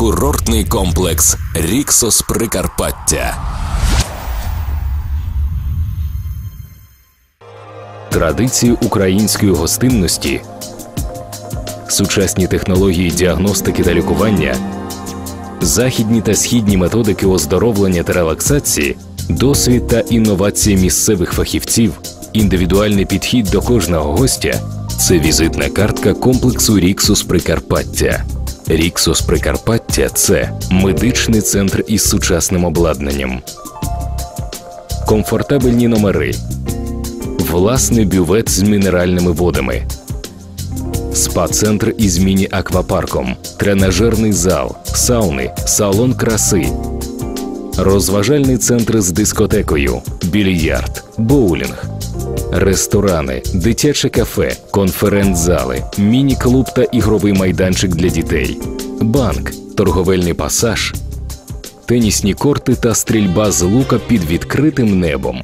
Курортний комплекс Ріксос Прикарпаття. Традиції української гостинності, сучасні технології діагностики та лікування, західні та східні методики оздоровлення та релаксації, досвід та інновації місцевих фахівців, індивідуальний підхід до кожного гостя. Це візитна картка комплексу Ріксус Прикарпаття. Ріксус Прикарпаття це медичний центр із сучасним обладнанням, комфортабельні номери, власний бювет з мінеральними водами, спа-центр із міні-аквапарком, тренажерний зал, сауни, салон краси, розважальний центр з дискотекою, більярд, боулінг, ресторани, дитяче кафе, конференц-зали, міні-клуб та ігровий майданчик для дітей, банк, торговельний пасаж, тенісні корти та стрільба з лука під відкритим небом.